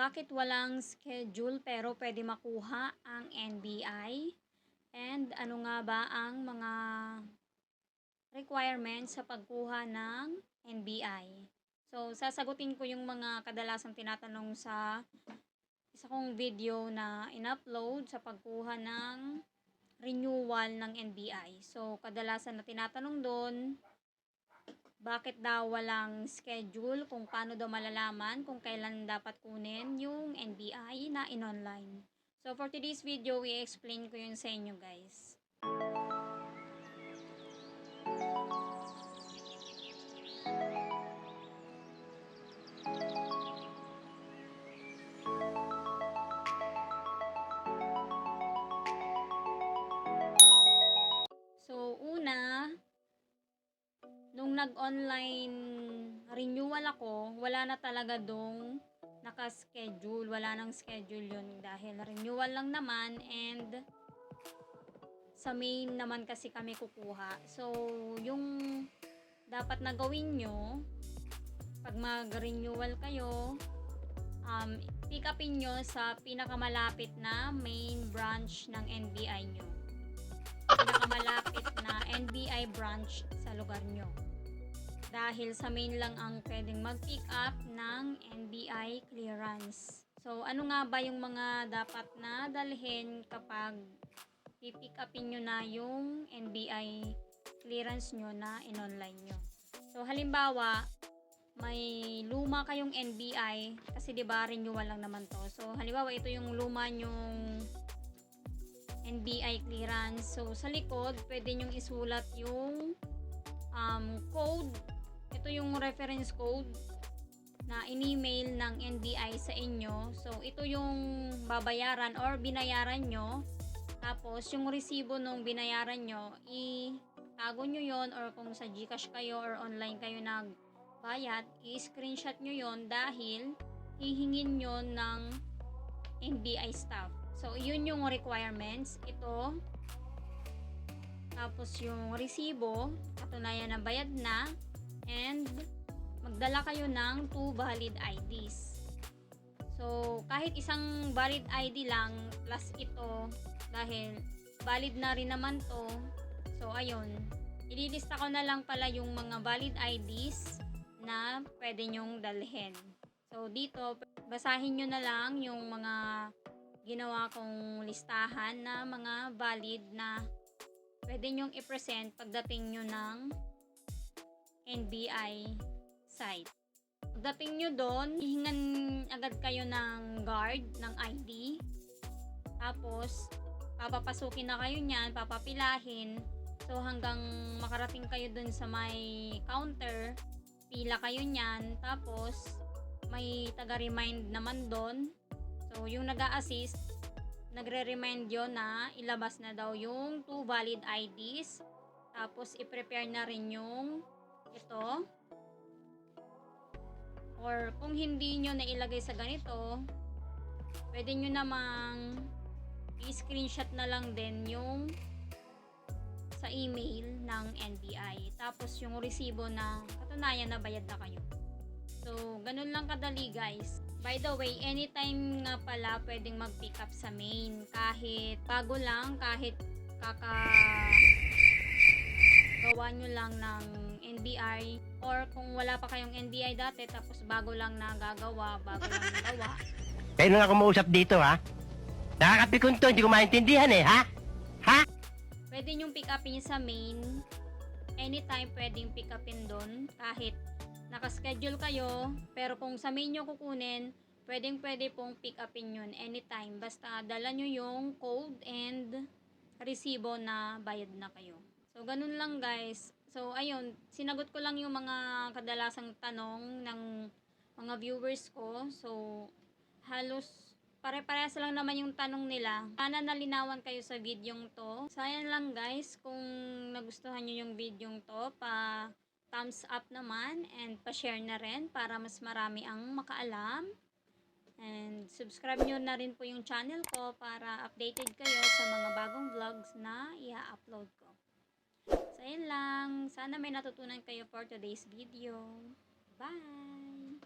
bakit walang schedule pero pwede makuha ang NBI? And ano nga ba ang mga requirements sa pagkuha ng NBI? So, sasagutin ko yung mga kadalasang tinatanong sa isa kong video na in-upload sa pagkuha ng renewal ng NBI. So, kadalasan na tinatanong doon, bakit daw walang schedule, kung paano daw malalaman, kung kailan dapat kunin yung NBI na in-online. So, for today's video, i-explain ko yun sa inyo guys. Nag-online renewal ako, wala na talaga dong naka-schedule. Wala nang schedule yun dahil renewal lang naman and sa main naman kasi kami kukuha. So, yung dapat na gawin nyo, pag mag-renewal kayo, um, pick upin nyo sa pinakamalapit na main branch ng NBI nyo pinakamalapit na NBI branch sa lugar nyo. Dahil sa main lang ang pwedeng mag-pick up ng NBI clearance. So, ano nga ba yung mga dapat na dalhin kapag pipick upin nyo na yung NBI clearance nyo na in-online nyo? So, halimbawa, may luma kayong NBI kasi 'di ba renewal lang naman to. So halimbawa ito yung luma nyong NBI clearance. So, sa likod, pwede nyong isulat yung um, code. Ito yung reference code na in-email ng NBI sa inyo. So, ito yung babayaran or binayaran nyo. Tapos, yung resibo nung binayaran nyo, itago nyo yon or kung sa Gcash kayo or online kayo nagbayad, i-screenshot nyo yon dahil hihingin nyo ng NBI staff. So, yun yung requirements. Ito. Tapos yung resibo, katunayan na bayad na. Magdala kayo ng two valid IDs. So, kahit isang valid ID lang plus ito dahil valid na rin naman to. So, ayun. Ililista ko na lang pala yung mga valid IDs na pwede nyong dalhin. So, dito, basahin nyo na lang yung mga ginawa kong listahan na mga valid na pwede nyong i-present pagdating nyo ng NBI site. Pagdating nyo doon, hihingan agad kayo ng guard, ng ID. Tapos, papapasukin na kayo niyan, papapilahin. So, hanggang makarating kayo doon sa may counter, pila kayo niyan. Tapos, may taga-remind naman doon So, yung nag assist nagre-remind yun na ilabas na daw yung two valid IDs. Tapos, i-prepare na rin yung ito. Or, kung hindi nyo nailagay sa ganito, pwede nyo namang i-screenshot na lang din yung sa email ng NBI. Tapos, yung resibo na katunayan na bayad na kayo. So, ganun lang kadali guys. By the way, anytime nga pala pwedeng mag-pick up sa main. Kahit bago lang, kahit kaka nyo lang ng NBI or kung wala pa kayong NBI dati tapos bago lang nagagawa, bago lang nagawa. Kayo na nga kumausap dito, ha? Nakakapikon to, hindi ko maintindihan eh, ha? Ha? Pwede nyong pick upin sa main. Anytime pwedeng pick upin doon kahit nakaschedule kayo, pero kung sa main nyo kukunin, pwedeng pwede pong pick upin yun anytime. Basta dala nyo yung code and resibo na bayad na kayo. So, ganun lang guys. So, ayun, sinagot ko lang yung mga kadalasang tanong ng mga viewers ko. So, halos pare-parehas lang naman yung tanong nila. Sana nalinawan kayo sa videong to. Sayang lang guys, kung nagustuhan nyo yung videong to, pa thumbs up naman and pa-share na rin para mas marami ang makaalam. And subscribe nyo na rin po yung channel ko para updated kayo sa mga bagong vlogs na i-upload ko. So, ayan lang. Sana may natutunan kayo for today's video. Bye!